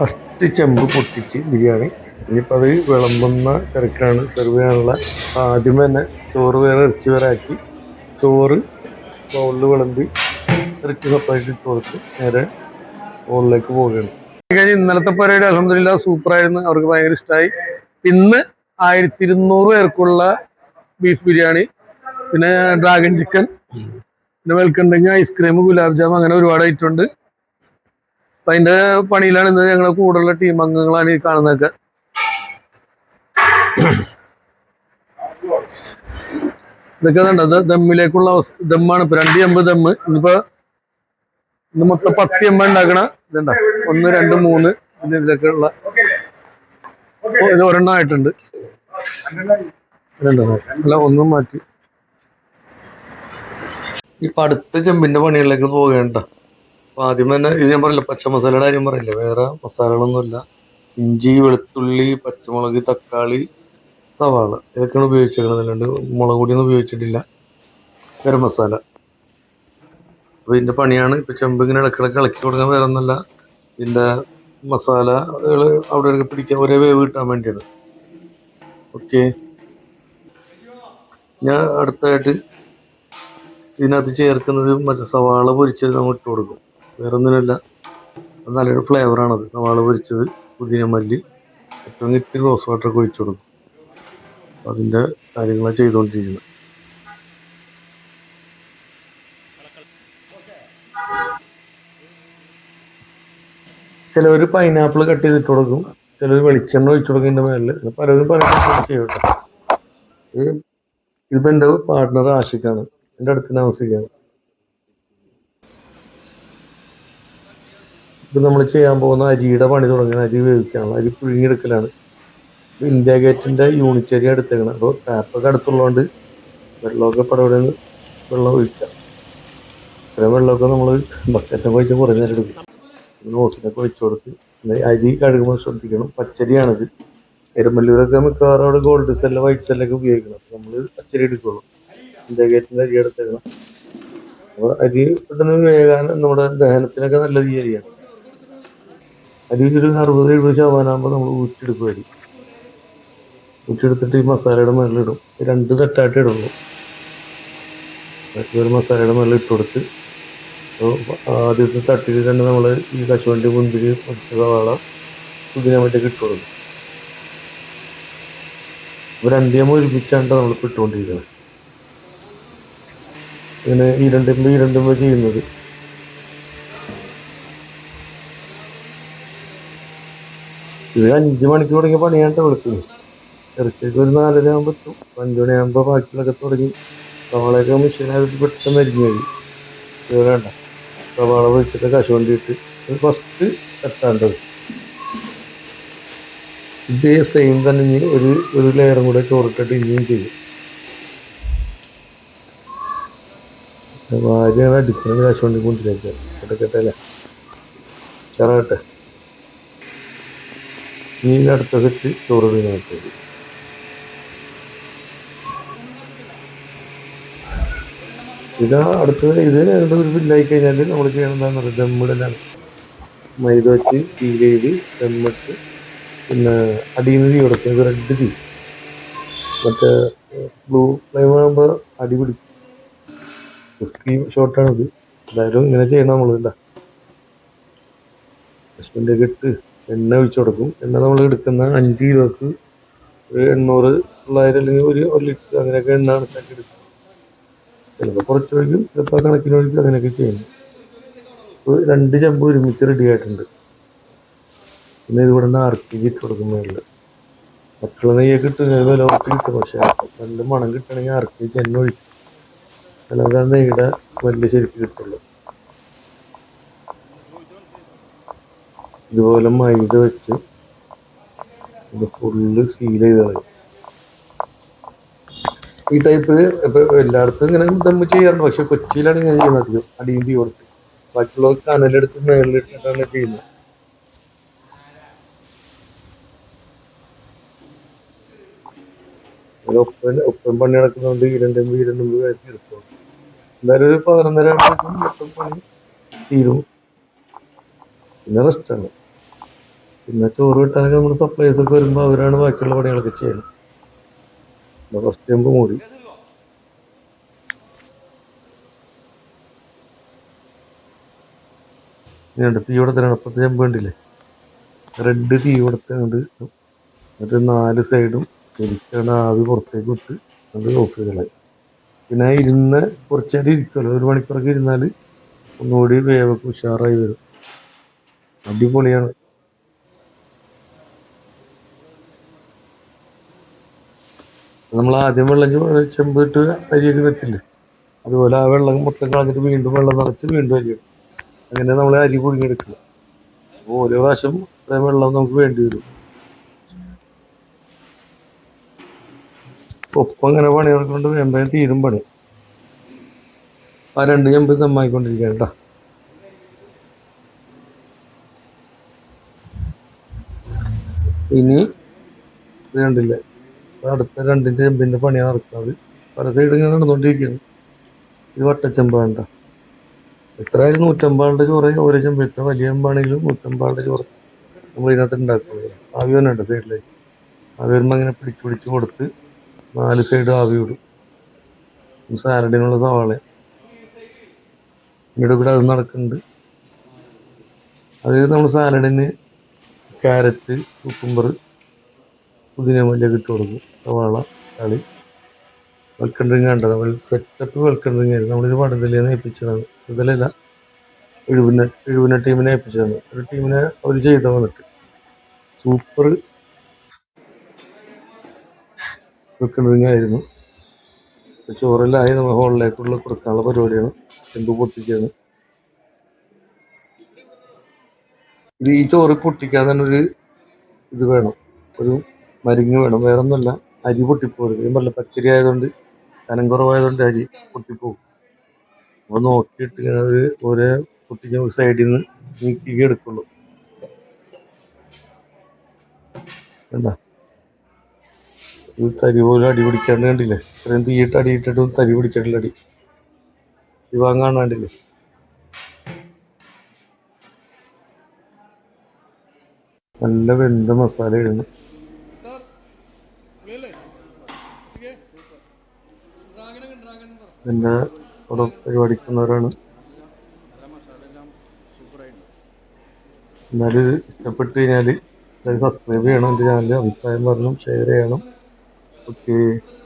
First ചെമ്പ് പൊട്ടിച്ച് ബിരിയാണി. ഇനിയിപ്പോൾ അത് വിളമ്പുന്ന തിരക്കാണ് സെർവ് ചെയ്യാനുള്ള ആദ്യം തന്നെ ചോറ് വേറെ ഇറച്ചി വേറെ ആക്കി ചോറ് ബൗളിൽ വിളമ്പി ഇറച്ചി സെപ്പറേറ്റ് ഇട്ട് കൊടുത്ത് നേരെ ബൗളിലേക്ക് പോവുകയാണ്. കഴിഞ്ഞ് ഇന്നലത്തെ പരിപാടി അലഹമില്ല സൂപ്പറായിരുന്നു അവർക്ക് ഭയങ്കര ഇഷ്ടമായി ഇന്ന് ആയിരത്തി ഇരുന്നൂറ് പേർക്കുള്ള ബീഫ് ബിരിയാണി. പിന്നെ ഡ്രാഗൺ ചിക്കൻ പിന്നെ വെൽക്കണ്ടെങ്കിൽ ഐസ്ക്രീം ഗുലാബ് ജാം അങ്ങനെ ഒരുപാട് ഐറ്റം ഉണ്ട്. അപ്പൊ അതിന്റെ പണിയിലാണ് ഇന്ന് ഞങ്ങളെ കൂടുതലുള്ള ടീം അംഗങ്ങളാണ് ഈ കാണുന്നതൊക്കെ. ഇതൊക്കെ കണ്ടോ? ഇത് ദമ്മിലേക്കുള്ള അവസ്ഥ ദമ്മാണ്. ഇപ്പൊ രണ്ട് എമ്പ് ദമ്മ് ഇന്നിപ്പോ ഇന്ന് മൊത്തം പത്ത് എമ്പ ഉണ്ടാക്കണ ഇതുണ്ട? ഒന്ന് രണ്ട് മൂന്ന് പിന്നെ ഇതിലൊക്കെ ഉള്ള ഇത് ഒരെണ്ണം ആയിട്ടുണ്ട്. അല്ല ഒന്നും മാറ്റി. ഇപ്പൊ അടുത്ത ചെമ്പിന്റെ പണികളിലേക്ക് പോകേണ്ട അപ്പൊ ആദ്യം തന്നെ ഇത് ഞാൻ പറയില്ല പച്ച മസാലയുടെ കാര്യം പറയില്ല? വേറെ മസാലകളൊന്നുമില്ല. ഇഞ്ചി വെളുത്തുള്ളി പച്ചമുളക് തക്കാളി സവാള ഇതൊക്കെയാണ് ഉപയോഗിച്ചിരിക്കുന്നത് അല്ലാണ്ട് മുളക് പൊടിയൊന്നും ഉപയോഗിച്ചിട്ടില്ല. ഗരം മസാല. അപ്പൊ ഇതിന്റെ പണിയാണ്. ഇപ്പൊ ചെമ്പ് ഇങ്ങനെ ഇടക്കിടക്ക് ഇളക്കി കൊടുക്കാൻ വേറെ ഒന്നല്ല ഇതിന്റെ മസാലകൾ അവിടെ ഇടയ്ക്ക് പിടിക്കാൻ ഒരേ വേവ് കിട്ടാൻ വേണ്ടിയാണ്. ഓക്കെ. ഞാൻ അടുത്തായിട്ട് ഇതിനകത്ത് ചേർക്കുന്നത് മറ്റേ സവാള പൊരിച്ചത് നമ്മൾ ഇട്ട് കൊടുക്കും. വേറെ ഒന്നിനല്ല നല്ലൊരു ഫ്ലേവറാണത്. സവാള പൊരിച്ചത് പുതിന മല്ലി ഏറ്റവും ഇത്തിരി റോസ് വാട്ടർ ഒഴിച്ചു കൊടുക്കും. അതിന്റെ കാര്യങ്ങളാണ് ചെയ്തുകൊണ്ടിരിക്കുന്നത്. ചിലവർ പൈനാപ്പിൾ കട്ട് ചെയ്തിട്ട് കൊടുക്കും. ചിലർ വെളിച്ചെണ്ണ ഒഴിച്ചു കൊടുക്കും ഇതിന്റെ മേലിൽ പലരും പല ചെയ്യട്ടെ. ഇതിപ്പോൾ ഇതിപ്പോ എന്റെ പാർട്ട്ണർ ആഷിക്കാണ് എന്റെ അടുത്ത് താമസിക്കുകയാണ് ഇപ്പൊ നമ്മൾ ചെയ്യാൻ പോകുന്ന അരിയുടെ പണി തുടങ്ങുന്ന അരി വേവിക്കാനുള്ള അരി പുഴുങ്ങിയെടുക്കലാണ്. ഇന്ത്യ ഗേറ്റിന്റെ യൂണിറ്റ് അരി എടുത്തേക്കണം. അപ്പോൾ ടാപ്പൊക്കെ അടുത്തുള്ളതുകൊണ്ട് വെള്ളമൊക്കെ പടവിടെ വെള്ളം ഒഴിക്കാം ഇത്രയും വെള്ളമൊക്കെ നമ്മൾ ബക്കറ്റൊക്കെ ഒഴിച്ച് കുറേ നേരം എടുക്കും. നോസിനൊക്കെ ഒഴിച്ചു കൊടുത്ത് അരി കഴുകുമ്പോൾ ശ്രദ്ധിക്കണം. പച്ചരിയാണിത്. എരുമല്ലൂരൊക്കെ മിക്കവാറും അവിടെ ഗോൾഡ് സെല്ല് വൈറ്റ് സെല്ലൊക്കെ ഉപയോഗിക്കണം. അപ്പോൾ നമ്മൾ പച്ചരി എടുക്കുള്ളൂ. ഇന്ത്യ ഗേറ്റിന്റെ അരി എടുത്തേക്കണം. അപ്പോൾ അരി പെട്ടെന്ന് വേകാൻ നമ്മുടെ ദഹനത്തിനൊക്കെ നല്ലത് ഈ അരിയാണ്. അരി ഒരു അറുപത് എഴുപത് ശതമാനമാകുമ്പോൾ നമ്മൾ ഊറ്റിയെടുക്കും ഊറ്റിയെടുത്തിട്ട് ഈ മസാലയുടെ മുകളിലിടും ഈ രണ്ട് തട്ടായിട്ട് ഇടുള്ളൂ. ഒരു മസാലയുടെ മുകളിൽ ഇട്ട് കൊടുത്ത് ആദ്യത്തെ തട്ടിൽ തന്നെ നമ്മൾ ഈ കശുവണ്ടി മുന്തിരി പച്ച സവാള പുതിന മറ്റൊക്കെ ഇട്ട് കൊടുക്കും. അപ്പോൾ രണ്ടിയമ്മ ഒരുമിച്ചാണ്ട് നമ്മൾ ഇട്ടുകൊണ്ടിരിക്കുന്നത്. ഇങ്ങനെ ഈ രണ്ടുമ്പോൾ ഈ രണ്ടുമ്പോൾ ചെയ്യുന്നത്. ഇത് അഞ്ച് മണിക്ക് തുടങ്ങിയ പണിയാണ്ട് വിളിക്കുന്നു ഇറച്ചിക്ക് ഒരു നാലര ആകുമ്പോൾ എത്തും. അഞ്ചു മണിയാകുമ്പോൾ ബാക്കിയുള്ളതൊക്കെ തുടങ്ങി. സവാളയൊക്കെ മെഷീനായിട്ട് പെട്ടെന്ന് അരിഞ്ഞു കഴിയും. വേണ്ട. സവാള വെച്ചിട്ട് കശുവണ്ടി ഇട്ട് ഫസ്റ്റ് തട്ടാണ്ടത് ഇതേ സെയിം തന്നെ ഇനി ഒരു ഒരു ലെയറും കൂടെ ചോറിട്ടിട്ട് ഇനിയും ചെയ്യും. ഭാര്യ അടിക്കുന്നത് കശുവണ്ടി കൊണ്ടിരിക്കുക കിട്ടക്കട്ടെ കേട്ടല്ലേ ചെറകട്ടെ ഇനി അടുത്ത സെറ്റ് ചോറ് ഇതാ അടുത്തത് ഇത് ഒരു ഫില്ലായി കഴിഞ്ഞാൽ നമ്മൾ ചെയ്യണമെന്നാണ് പറയുന്നത് ദമ്മിടലാണ് മൈദ വെച്ച് സീൽ ചെയ്ത് ദമ്മിട്ട് പിന്നെ അടിയിൽ നിന്ന് തീ കൊടുക്കും ഇത് റെഡ് തീ. മറ്റേ ബ്ലൂ ഫ്ലെയിം ആകുമ്പോൾ അടി പിടിക്കും. സ്ക്രീം ഷോട്ടാണിത് എന്തായാലും ഇങ്ങനെ ചെയ്യണം നമ്മളില്ല ഹസ്ബൻഡൊക്കെ ഇട്ട് എണ്ണ ഒഴിച്ചു കൊടുക്കും. എണ്ണ നമ്മൾ എടുക്കുന്ന അഞ്ച് കിലോക്ക് ഒരു എണ്ണൂറ് തൊള്ളായിരം അല്ലെങ്കിൽ ഒരു ഒരു ലിറ്റർ അങ്ങനെയൊക്കെ എണ്ണ കണക്കാക്കി എടുക്കും. ചിലപ്പോൾ കുറച്ച് ഒഴിക്കും ചിലപ്പോൾ കണക്കിന് ഒഴിക്കും അങ്ങനെയൊക്കെ ചെയ്യുന്നു ഇപ്പോൾ രണ്ട് ചെമ്പ് ഒരുമിച്ച് റെഡി ആയിട്ടുണ്ട്. പിന്നെ ഇതിവിടെ നിന്ന് ആർ പി ജി ഇട്ട് കൊടുക്കും മേളിൽ മറ്റുള്ള നെയ്യൊക്കെ ഇട്ട് വില കുറച്ച് കിട്ടും. പക്ഷേ നല്ല മണം കിട്ടണമെങ്കിൽ ആർ ജി എണ്ണ ഒഴിക്കും. നമുക്ക് ആ നെയ്യുടെ സ്മെല്ല് ശരിക്കും കിട്ടുള്ളൂ ഇതുപോലെ മൈദ വെച്ച് ഇത് ഫുള്ള് സീൽ ചെയ്ത് കളയും ഈ ടൈപ്പ് ഇപ്പൊ എല്ലായിടത്തും ഇങ്ങനെ ദമ്മ് ചെയ്യാറുണ്ട്. പക്ഷെ കൊച്ചിയിലാണ് ഇങ്ങനെ ചെയ്യുന്നത് അധികം. അടിയും തീ കൊടുത്ത്. ബാക്കിയുള്ളവർ കനലെടുത്ത് മേളിലിട്ടിട്ടാണ് ചെയ്യുന്നത്. ഒപ്പൻ ഒപ്പൻ പണി നടക്കുന്നതുകൊണ്ട് ഇരണ്ടും ഇരണ്ടും തീർക്കും എന്തായാലും ഒരു പതിനൊന്നര മൊത്തം പണി തീരും. പിന്നെ റെസ്റ്റാണ് പിന്നെ ചോറ് കിട്ടാനൊക്കെ നമ്മുടെ സപ്ലൈസ് ഒക്കെ വരുമ്പോൾ അവരാണ് ബാക്കിയുള്ള പണികളൊക്കെ ചെയ്യുന്നത് ഫസ്റ്റ് ടൈം മൂടി. രണ്ട് തീ കൊടുത്തരാണ് അപ്പുറത്തെ ചെമ്പ് കണ്ടില്ലേ? റെഡ് തീ കൊടുത്തുകൊണ്ട് എന്നിട്ട് നാല് സൈഡും ശരിക്കാണ് ആവി പുറത്തേക്ക് വിട്ട് അത് ഓഫ് ചെയ്തളായി പിന്നെ ഇരുന്ന് കുറച്ച് നേരം ഇരിക്കുമല്ലോ ഒരു മണിക്കൂറൊക്കെ ഇരുന്നാൽ ഒന്നുകൂടി വേവൊക്കെ ഉഷാറായി വരും. അടിപൊളിയാണ്. നമ്മൾ ആദ്യം വെള്ളം ചെമ്പിട്ട് അരിയൊക്കെ വെത്തില്ലേ അതുപോലെ ആ വെള്ളം മൊത്തം കളഞ്ഞിട്ട് വീണ്ടും വെള്ളം നിറച്ച് വീണ്ടും അരി അങ്ങനെ നമ്മൾ അരി പുഴുങ്ങിയെടുക്കുക അപ്പോൾ ഓരോ പ്രാവശ്യം അത്രയും വെള്ളം നമുക്ക് വേണ്ടി വരും. ഒപ്പം അങ്ങനെ പണി നടക്കൊണ്ട് വേഗം വേഗം തീരും പണി. ആ രണ്ട് ചെമ്പ് നന്നായിക്കൊണ്ടിരിക്കുകയാണ് കേട്ടോ. ഇനി ഇപ്പൊ അടുത്ത രണ്ടിന്റെ ചെമ്പിന്റെ പണിയാണ് നടക്കുന്നത്. പല സൈഡ് ഇങ്ങനെ നടന്നുകൊണ്ടിരിക്കുകയാണ് ഇത് വട്ടച്ചെമ്പാണ്ട ട്ടോ എത്രയായാലും നൂറ്റമ്പാളുടെ ചോറ് ഓരോ ചെമ്പ്. എത്ര വലിയ ചെമ്പാണെങ്കിലും നൂറ്റമ്പാളുടെ ചോറ് നമ്മൾ ഇതിനകത്ത് ഉണ്ടാക്കുന്നത്. ആവി വന്നുണ്ട് സൈഡിലേക്ക്. ആവി വരുമ്പോൾ അങ്ങനെ പിടിച്ച് പിടിച്ച് കൊടുത്ത് നാല് സൈഡ് ആവി വിടും സാലഡിനുള്ള സവാള. ഇവിടെ ഇവിടെ അത് നടക്കുന്നുണ്ട്. അതായത് നമ്മൾ സാലഡിന് ക്യാരറ്റ് കുക്കുംബർ പുതിന മല്ലിയൊക്കെ ഇട്ട് കൊടുക്കും. സവാള തക്കാളി വെൽക്കം ഡ്രിങ്ക് കണ്ടത്. നമ്മൾ സെറ്റപ്പ് വെൽക്കം ഡ്രിങ്ക് ആയിരുന്നു. നമ്മളിത് പടുതലേന്ന് ഏൽപ്പിച്ചതാണ് പടുതലല്ല എഴുപതിന എഴുപതിന ടീമിനെ ഏൽപ്പിച്ചതാണ്. ഒരു ടീമിനെ അവർ ചെയ്ത വന്നിട്ട്. സൂപ്പർ വെൽക്കം ഡ്രിങ്ക് ആയിരുന്നു. ചോറെല്ലാം ആയി നമ്മൾ ഹോളിലേക്കുള്ള കൊടുക്കാനുള്ള പരിപാടിയാണ്. ചെമ്പ് പൊട്ടിക്കുകയാണ് ഇത് ഈ ചോറ് പൊട്ടിക്കാൻ തന്നെ ഒരു ഇത് വേണം. ഒരു മരിങ്ങ് വേണം. വേറെ ഒന്നുമല്ല അരി പൊട്ടിപ്പോകരുത്. ഞാൻ പച്ചരി ആയതുകൊണ്ട് കനം കുറവായതുകൊണ്ട് അരി പൊട്ടിപ്പോകും. അപ്പോൾ നോക്കിയിട്ട് ഇങ്ങനെ ഒരു ഒരേ പൊട്ടിക്കാൻ സൈഡിൽ നിന്ന് നീക്കി എടുക്കുള്ളൂ ഇത് തരി പോലും അടി പിടിക്കാണ്ട് കണ്ടില്ലേ? ഇത്രയും തീയിട്ട് അടിയിട്ടിട്ടും തരി പിടിച്ചിട്ടില്ല അടി. ഈ വാങ്ങാൻ കണ്ടില്ലേ നല്ല വെന്ത മസാല ഇടുന്നു പിന്നെ അവിടെ പരിപാടിക്കുന്നവരാണ്. എന്നാലും ഇഷ്ടപ്പെട്ട് കഴിഞ്ഞാൽ സബ്സ്ക്രൈബ് ചെയ്യണം എന്റെ ചാനൽ അഭിപ്രായം പറഞ്ഞു ഷെയർ ചെയ്യണം. ഓക്കേ